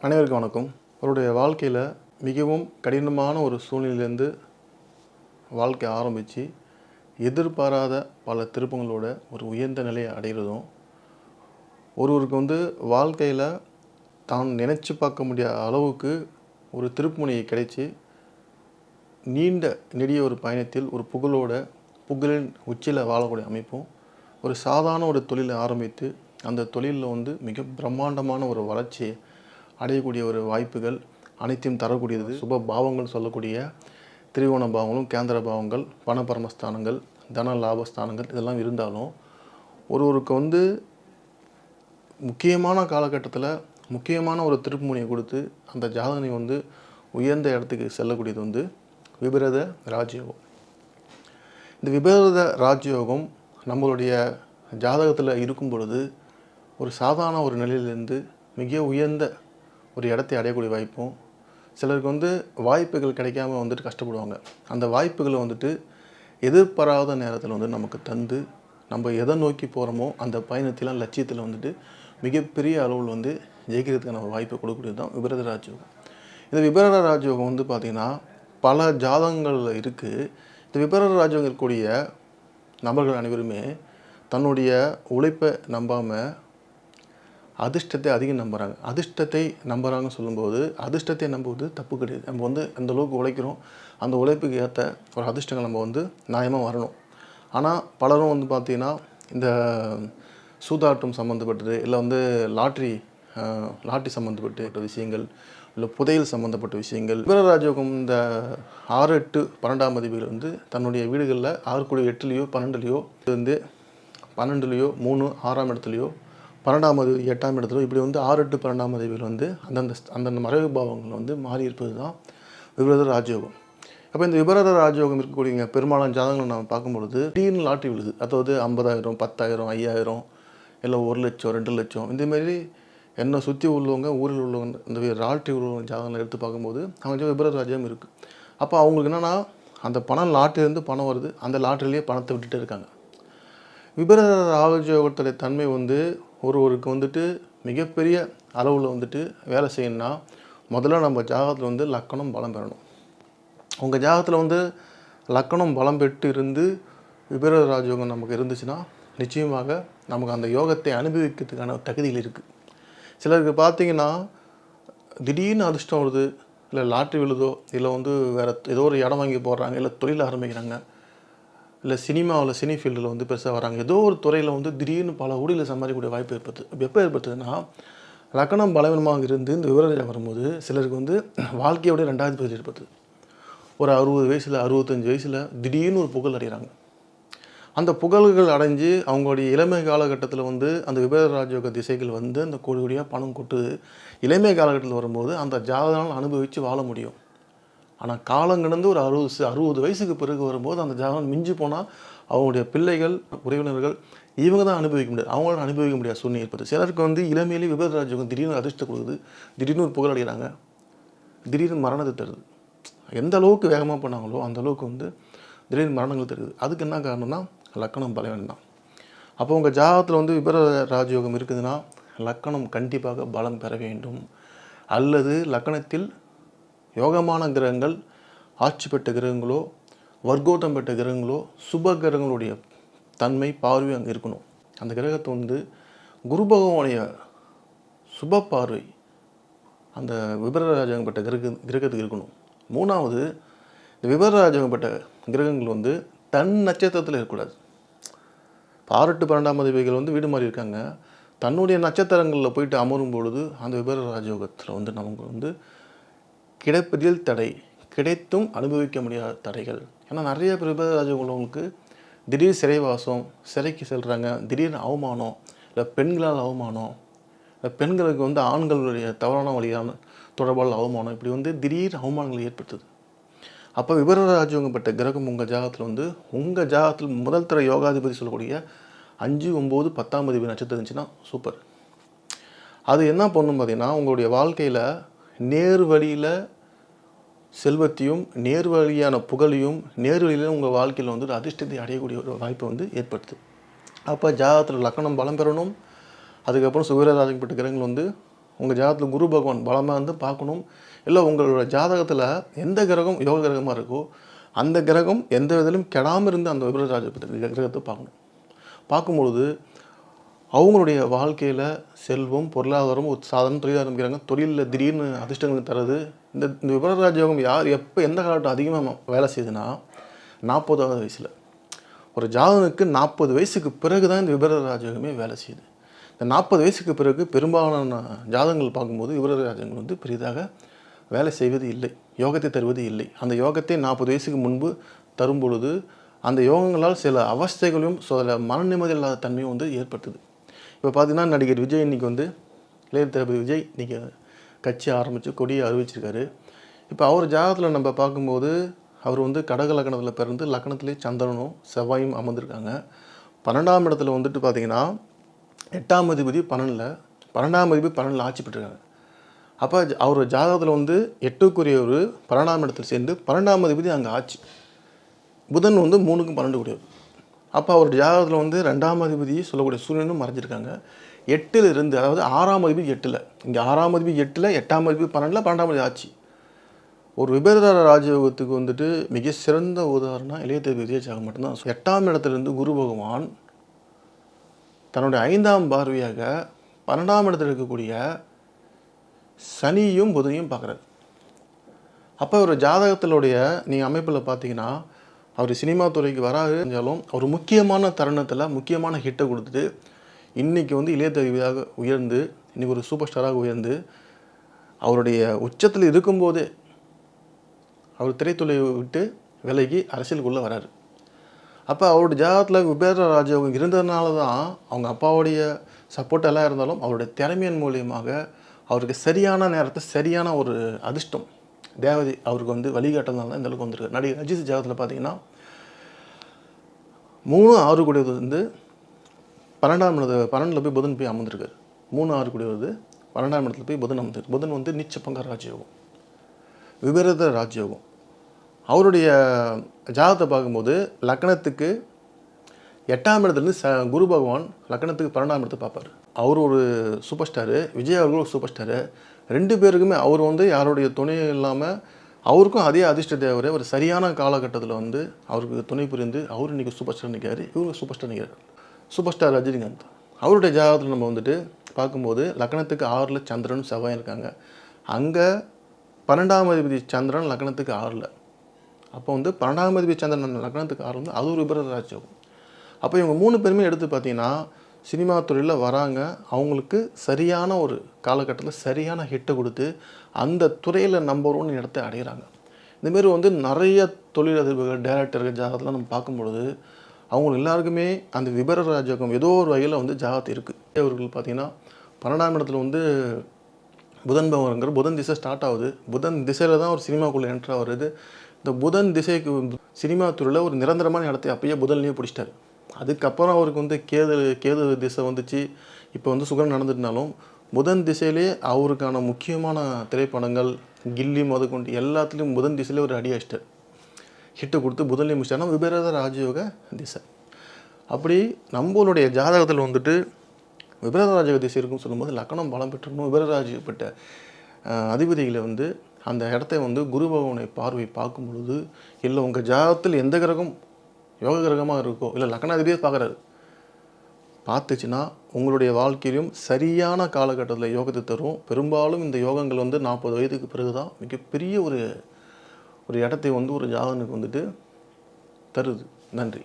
அனைவருக்கும் வணக்கம். அவருடைய வாழ்க்கையில் மிகவும் கடினமான ஒரு சூழ்நிலையிலேருந்து வாழ்க்கை ஆரம்பித்து எதிர்பாராத பல திருப்பங்களோட ஒரு உயர்ந்த நிலையை அடைகிறதும் ஒருவருக்கு வந்து வாழ்க்கையில் தான் நினச்சி பார்க்க முடியாத அளவுக்கு ஒரு திருப்புமுனையை கிடைச்சி நீண்ட நெடிய ஒரு பயணத்தில் ஒரு புகழோட புகழின் உச்சியில் வாழக்கூடிய அமைப்பும் ஒரு சாதாரண ஒரு தொழிலை ஆரம்பித்து அந்த தொழிலில் வந்து மிக பிரம்மாண்டமான ஒரு வளர்ச்சியை அடையக்கூடிய ஒரு வாய்ப்புகள் அனைத்தையும் தரக்கூடியது. சுப பாவங்கள் சொல்லக்கூடிய திரிகோண பாவங்களும் கேந்திர பாவங்கள் பணபரமஸ்தானங்கள் தன லாபஸ்தானங்கள் இதெல்லாம் இருந்தாலும் ஒருவருக்கு வந்து முக்கியமான காலகட்டத்தில் முக்கியமான ஒரு திருப்புமுனையை கொடுத்து அந்த ஜாதகனை வந்து உயர்ந்த இடத்துக்கு செல்லக்கூடியது வந்து விபரத ராஜயோகம். இந்த விபரத ராஜயோகம் நம்மளுடைய ஜாதகத்தில் இருக்கும் பொழுது ஒரு சாதாரண ஒரு நிலையிலிருந்து மிக உயர்ந்த ஒரு இடத்தை அடையக்கூடிய வாய்ப்பும் சிலருக்கு வந்து வாய்ப்புகள் கிடைக்காம வந்துட்டு கஷ்டப்படுவாங்க. அந்த வாய்ப்புகளை வந்துட்டு எதிர்பாராத நேரத்தில் வந்து நமக்கு தந்து நம்ம எதை நோக்கி போகிறோமோ அந்த பயணத்திலாம் லட்சியத்தில் வந்துட்டு மிகப்பெரிய அளவில் வந்து ஜெயிக்கிறதுக்கான ஒரு வாய்ப்பை கொடுக்கக்கூடியது தான் விபரத ராஜயோகம். இந்த விபரத ராஜயோகம் வந்து பார்த்திங்கன்னா பல ஜாதகங்களில் இருக்குது இந்த விபரத ராஜயோகம் இருக்கக்கூடிய நபர்கள் அனைவருமே தன்னுடைய உழைப்பை நம்பாமல் அதிர்ஷ்டத்தை அதிகம் நம்புகிறாங்க அதிர்ஷ்டத்தை நம்புகிறாங்கன்னு சொல்லும்போது அதிர்ஷ்டத்தை நம்புவது தப்பு கிடையாது. நம்ம வந்து அந்த அளவுக்கு உழைக்கிறோம். அந்த உழைப்புக்கு ஏற்ற ஒரு அதிர்ஷ்டங்கள் நம்ம வந்து நியாயமாக வரணும். ஆனால் பலரும் வந்து பார்த்திங்கன்னா இந்த சூதாட்டம் சம்மந்தப்பட்டது இல்லை வந்து லாட்ரி லாட்ரி சம்மந்தப்பட்ட விஷயங்கள் இல்லை புதையல் சம்மந்தப்பட்ட விஷயங்கள். வீரராஜயோகம் இந்த ஆறு எட்டு பன்னெண்டாம் அதிபதிகள் வந்து தன்னுடைய வீடுகளில் ஆறு கூடிய எட்டுலேயோ பன்னெண்டுலேயோ இது வந்து பன்னெண்டுலேயோ மூணு ஆறாம் இடத்துலையோ பன்னெண்டாம் எட்டாம் இடத்துல இப்படி வந்து ஆறு எட்டு பன்னெண்டாம் அதிபர் வந்து அந்தந்த அந்தந்த மறைவு பாவங்கள் வந்து மாறி இருப்பது தான் விபரத ராஜயோகம். அப்போ இந்த விபரத ராஜயோகம் இருக்கக்கூடிய பெரும்பாலான ஜாதகங்கள் நம்ம பார்க்கும்பொழுது டீன் லாட்டி விழுது. அதாவது ஐம்பதாயிரம் பத்தாயிரம் ஐயாயிரம் இல்லை ஒரு லட்சம் ரெண்டு லட்சம் இந்தமாரி என்னை சுற்றி உள்ளவங்க ஊரில் உள்ளவங்க இந்த லாட்டி உள்ளவங்க ஜாதகங்களை எடுத்து பார்க்கும்போது அவங்க விபரத ராஜ்யம் இருக்குது அப்போ அவங்களுக்கு என்னென்னா அந்த பணம் லாட்டிலேருந்து பணம் வருது. அந்த லாட்டிலேயே பணத்தை விட்டுட்டு இருக்காங்க. விபரத ராஜயோகத்துடைய தன்மை வந்து ஒருவருக்கு வந்துட்டு மிகப்பெரிய அளவில் வந்துட்டு வேலை செய்யணும்னா முதல்ல நம்ம ஜாகத்தில் வந்து லக்கணம் பலம் பெறணும். உங்கள் ஜாகத்தில் வந்து லக்கணம் பலம் பெற்று இருந்து விபரத ராஜயோகம் நமக்கு இருந்துச்சுன்னா நிச்சயமாக நமக்கு அந்த யோகத்தை அனுபவிக்கிறதுக்கான தகுதிகள் இருக்குது சிலருக்கு பார்த்தீங்கன்னா திடீர்னு அதிர்ஷ்டம் வருது இல்லை லாட்ரி விழுதோ இல்லை வந்து வேறு ஏதோ ஒரு இடம் வாங்கி போடுறாங்க இல்லை தொழில் ஆரம்பிக்கிறாங்க. இல்லை சினிமாவில் சினி ஃபீல்டில் வந்து பெருசாக வராங்க. ஏதோ ஒரு துறையில் வந்து திடீர்னு பல ஊழியில் சம்பாதிக்கக்கூடிய வாய்ப்பு ஏற்படுது இப்போ எப்போ ஏற்படுத்துதுன்னா லக்கணம் பலவீனமாக இருந்து இந்த விவரம் வரும்போது சிலருக்கு வந்து வாழ்க்கையோட ரெண்டாவது பகுதி ஏற்படுது ஒரு அறுபது வயசில் அறுபத்தஞ்சு வயசில் திடீர்னு ஒரு புகழ் அடைகிறாங்க. அந்த புகழ்கள் அடைஞ்சு அவங்களுடைய இளமை காலகட்டத்தில் வந்து அந்த விபர ராஜயோக திசைகள் வந்து அந்த கோடி கோடியாக பணம் கொட்டுது. இளமை காலகட்டத்தில் வரும்போது அந்த ஜாதகம் அனுபவித்து வாழ முடியும். ஆனால் காலங்கடந்து ஒரு அறுபது அறுபது வயசுக்கு பிறகு வரும்போது அந்த ஜாதகம் மிஞ்சி போனால் அவங்களுடைய பிள்ளைகள் உறவினர்கள் இவங்க தான் அனுபவிக்க முடியாது. அவங்களால அனுபவிக்க முடியாத சூழ்நிலை ஏற்படுது சிலருக்கு வந்து இளமையிலே விபர ராஜயோகம் திடீர்னு அதிர்ஷ்டம் கொடுக்குது. திடீர்னு ஒரு புகழ் அடைகிறாங்க. திடீர்னு மரணத்தை தருது. எந்த அளவுக்கு வேகமாக பண்ணாங்களோ அந்த அளவுக்கு வந்து திடீர்னு மரணங்கள் தருது. அதுக்கு என்ன காரணம்னா லக்கணம் பலவீனம் தான். அப்போ உங்கள் ஜாதகத்தில் வந்து விபர ராஜயோகம் இருக்குதுன்னா லக்கணம் கண்டிப்பாக பலம் பெற வேண்டும். அல்லது லக்கணத்தில் யோகமான கிரகங்கள் ஆட்சி பெற்ற கிரகங்களோ வர்க்கோதம் பெற்ற கிரகங்களோ சுப கிரகங்களுடைய தன்மை பார்வை அங்கே இருக்கணும். அந்த கிரகத்தை வந்து குரு பகவானுடைய சுப பார்வை அந்த விபரராஜகம் பெற்ற கிரக கிரகத்துக்கு இருக்கணும். மூணாவது இந்த விபரராஜகம் பெற்ற கிரகங்கள் வந்து தன் நட்சத்திரத்தில் இருக்கக்கூடாது. பாரட்டு பன்னெண்டாம் அதிபதிகள் வந்து வீடு மாறி இருக்காங்க. தன்னுடைய நட்சத்திரங்களில் போயிட்டு அமரும் பொழுது அந்த விபர ராஜயோகத்தில் வந்து நமக்கு வந்து கிடைப்பதில் தடை. கிடைத்தும் அனுபவிக்க முடியாத தடைகள். ஏன்னா நிறைய பேர் உள்ளவங்களுக்கு திடீர் சிறைவாசம் சிறைக்கு செல்கிறாங்க திடீர்னு அவமானம் இல்லை பெண்களால் அவமானம் இல்லை பெண்களுக்கு வந்து ஆண்களுடைய தவறான வழியான தொடர்பால் அவமானம் இப்படி வந்து திடீர் அவமானங்கள் ஏற்படுத்துது அப்போ விபரராஜவங்கப்பட்ட கிரகம் உங்கள் ஜாகத்தில் வந்து உங்கள் ஜாகத்தில் முதல் தர யோகாதிபதி சொல்லக்கூடிய அஞ்சு ஒம்பது பத்தாம் அதிபதி நட்சத்திரம் இருந்துச்சுன்னா சூப்பர். அது என்ன பண்ணும் பார்த்தீங்கன்னா உங்களுடைய வாழ்க்கையில் நேர் வழியில் செல்வத்தையும் நேர் வழியான புகழையும் நேர் வழியில் உங்கள் வாழ்க்கையில் வந்து ஒரு அதிர்ஷ்டத்தை அடையக்கூடிய ஒரு வாய்ப்பை வந்து ஏற்படுத்து. அப்போ ஜாதகத்தில் லக்கணம் பலம் பெறணும். அதுக்கப்புறம் சுகரராஜப்பட்ட கிரகங்கள் வந்து உங்கள் ஜாதகத்தில் குரு பகவான் பலமாக இருந்து பார்க்கணும். இல்லை உங்களோட ஜாதகத்தில் எந்த கிரகம் யோக கிரகமாக இருக்கோ அந்த கிரகம் எந்த விதத்திலும் கெடாமல் இருந்து அந்த விபரராஜ கிரகத்தை பார்க்கணும். பார்க்கும்பொழுது அவங்களுடைய வாழ்க்கையில் செல்வம் பொருளாதாரம் ஒரு சாதாரண தொழில் ஆரம்பிக்கிறாங்க தொழிலில் திடீர்னு அதிர்ஷ்டங்கள் தரது. இந்த இந்த விபரராஜயோகம் யார் எப்போ எந்த காலகட்டம் அதிகமாக வேலை செய்யுதுன்னா நாற்பதாவது வயசில். ஒரு ஜாதகனுக்கு நாற்பது வயசுக்கு பிறகு தான் இந்த விபரராஜயோகமே வேலை செய்யுது. இந்த நாற்பது வயசுக்கு பிறகு பெரும்பாலான ஜாதகங்கள் பார்க்கும்போது விபர ராஜகங்கள் வந்து பெரிதாக வேலை செய்வது இல்லை. யோகத்தை தருவது இல்லை. அந்த யோகத்தை நாற்பது வயசுக்கு முன்பு தரும் பொழுது அந்த யோகங்களால் சில அவஸ்தைகளையும் சில மன நிம்மதி இல்லாத தன்மையும் வந்து ஏற்படுத்துது. இப்போ பார்த்தீங்கன்னா நடிகர் விஜய் இன்றைக்கி வந்து இளைய தளபதி விஜய் இன்றைக்கி கட்சி ஆரம்பித்து கொடியை அறிவிச்சிருக்காரு. இப்போ அவர் ஜாதகத்தில் நம்ம பார்க்கும்போது அவர் வந்து கடக லக்னத்தில் பிறந்து லக்கணத்திலே சந்திரனும் செவ்வாயும் அமர்ந்திருக்காங்க. பன்னெண்டாம் இடத்துல வந்துட்டு பார்த்தீங்கன்னா எட்டாம் அதிபதி பன்னெண்டில் பன்னெண்டாம் அதிபதி பன்னெண்டில் ஆட்சி பெற்றிருக்காங்க அப்போ அவர் ஜாதகத்தில் வந்து எட்டுக்குரிய ஒரு பன்னெண்டாம் இடத்துல சேர்ந்து பன்னெண்டாம் அதிபதி அங்கே ஆட்சி. புதன் வந்து மூணுக்கும் பன்னெண்டு கூடியவர். அப்போ அவர் ஜாதகத்தில் வந்து ரெண்டாம் அதிபதி சொல்லக்கூடிய சூரியனும் மறைஞ்சிருக்காங்க. எட்டில் இருந்து அதாவது ஆறாம் அதிபதி எட்டில் இங்கே ஆறாம் அதிபதி எட்டில் எட்டாம் அதிபதி பன்னெண்டில் பன்னெண்டாம் அதிபதி ஆட்சி. ஒரு விபரதார ராஜயோகத்துக்கு வந்துட்டு மிக சிறந்த உதாரணம் இளையதேவி விஜயசாகம் மட்டும்தான். எட்டாம் இடத்துலேருந்து குரு பகவான் தன்னுடைய ஐந்தாம் பார்வையாக பன்னெண்டாம் இடத்துல இருக்கக்கூடிய சனியும் புதனையும் பார்க்குறாரு. அப்போ ஒரு ஜாதகத்தினுடைய நீங்கள் அமைப்பில் பார்த்தீங்கன்னா அவர் சினிமா துறைக்கு வராது இருந்தாலும் ஒரு முக்கியமான தருணத்தில் முக்கியமான ஹிட்டை கொடுத்துட்டு இன்றைக்கி வந்து இளையதேவியாக உயர்ந்து இன்றைக்கி ஒரு சூப்பர் ஸ்டாராக உயர்ந்து அவருடைய உச்சத்தில் இருக்கும்போதே அவர் திரைத்துறையை விட்டு விலகி அரசியலுக்குள்ளே வராரு. அப்போ அவருடைய ஜாதகத்தில் விபேர ராஜயோகம் இருந்ததுனால தான் அவங்க அப்பாவுடைய சப்போர்ட் எல்லாம் இருந்தாலும் அவருடைய திறமையின் மூலியமாக அவருக்கு சரியான நேரத்தை சரியான ஒரு அதிர்ஷ்டம். தேவதை அவருக்கு வந்து வழிகாட்டுறதுனால தான் இந்த அளவுக்கு வந்திருக்கு நடிகர் அஜித் ஜாதகத்தில் பார்த்தீங்கன்னா மூணு ஆறு கூடியது வந்து பன்னெண்டாம் இடத்து பன்னெண்டில் போய் புதன் போய் அமர்ந்திருக்காரு. மூணு ஆறு கூடியது பன்னெண்டாம் இடத்துல போய் புதன் அமர்ந்திருக்கு புதன் வந்து நிச்ச பங்க ராஜயோகம் விபரீத ராஜயோகம். அவருடைய ஜாதகத்தை பார்க்கும்போது லக்னத்துக்கு எட்டாம் இடத்துலேருந்து ச குரு பகவான் லக்னத்துக்கு பன்னெண்டாம் இடத்தை பார்ப்பார். அவர் ஒரு சூப்பர் ஸ்டாரு விஜய் அவர்கள் ஒரு சூப்பர் ஸ்டாரு ரெண்டு பேருக்குமே அவர் வந்து யாருடைய துணை இல்லாமல் அவருக்கும் அதே அதிர்ஷ்ட தேவர் ஒரு சரியான காலகட்டத்தில் வந்து அவருக்கு துணை புரிந்து அவர் இன்றைக்கி சூப்பர் ஸ்டார் நிற்கிறார் இவரு சூப்பர் ஸ்டார் நிற்கிறார் சூப்பர் ஸ்டார் ரஜினிகாந்த். அவருடைய ஜாதகத்தில் நம்ம வந்துட்டு பார்க்கும்போது லக்னத்துக்கு ஆறில் சந்திரன் செவ்வாய் இருக்காங்க. அங்கே பன்னெண்டாம் அதிபதி சந்திரன் லக்னத்துக்கு ஆறில். அப்போ வந்து பன்னெண்டாம் அதிபதி சந்திரன் லக்னத்துக்கு ஆறு வந்து அது ஒரு விபரீத அப்போ இவங்க மூணு பேருமே எடுத்து பார்த்தீங்கன்னா சினிமா துறையில் வராங்க. அவங்களுக்கு சரியான ஒரு காலகட்டத்தில் சரியான ஹிட்டை கொடுத்து அந்த துறையில் நம்பர் ஒன் இடத்தை அடைகிறாங்க இந்தமாரி வந்து நிறைய தொழிலதிபர்கள் டேரக்டர்கள் ஜாதகத்தில் நம்ம பார்க்கும்பொழுது அவங்க எல்லாருக்குமே அந்த விபர ராஜகம் ஏதோ ஒரு வகையில் வந்து ஜாதகத்து இருக்குது அவர்கள் பார்த்திங்கன்னா பன்னெண்டாம் இடத்துல வந்து புதன் பவன்கிற புதன் திசை ஸ்டார்ட் ஆகுது. புதன் திசையில் தான் ஒரு சினிமாக்குள்ளே என்ட்ரு ஆகுறது இந்த புதன் திசைக்கு சினிமா துறையில் ஒரு நிரந்தரமான இடத்தை அப்பயே புதன்லேயே பிடிச்சிட்டாரு. அதுக்கப்புறம் அவருக்கு வந்து கேது கேது திசை வந்துச்சு. இப்போ வந்து சுகரம் நடந்துட்டுனாலும் புதன் திசையிலே அவருக்கான முக்கியமான திரைப்படங்கள் கில்லி முதற்கொண்டு எல்லாத்துலேயும் புதன் திசையிலே ஒரு அடி அடிச்சிட்டார். ஹிட்டு கொடுத்து புதன்லேயே முடிச்சிட்டார்னா விபரீத ராஜயோக திசை. அப்படி நம்மளுடைய ஜாதகத்தில் வந்துட்டு விபரீத ராஜயோக திசை இருக்குன்னு சொல்லும்போது லக்கணம் பலம் பெற்றிருக்கணும். விபரராஜப்பட்ட அதிபதிகளை வந்து அந்த இடத்த வந்து குரு பகவானை பார்வை பார்க்கும் பொழுது இல்லை உங்கள் ஜாதகத்தில் எந்த கிரகம் யோக கிரகமாக இருக்கோ இல்லை லக்னாதிபதியே பார்க்குறாரு. பார்த்துச்சுன்னா உங்களுடைய வாழ்க்கையிலும் சரியான காலகட்டத்தில் யோகத்தை தரும். பெரும்பாலும் இந்த யோகங்கள் வந்து நாற்பது வயதுக்கு பிறகு தான் மிகப்பெரிய ஒரு ஒரு இடத்தை வந்து ஒரு ஜாதகனுக்கு வந்துட்டு தருது. நன்றி.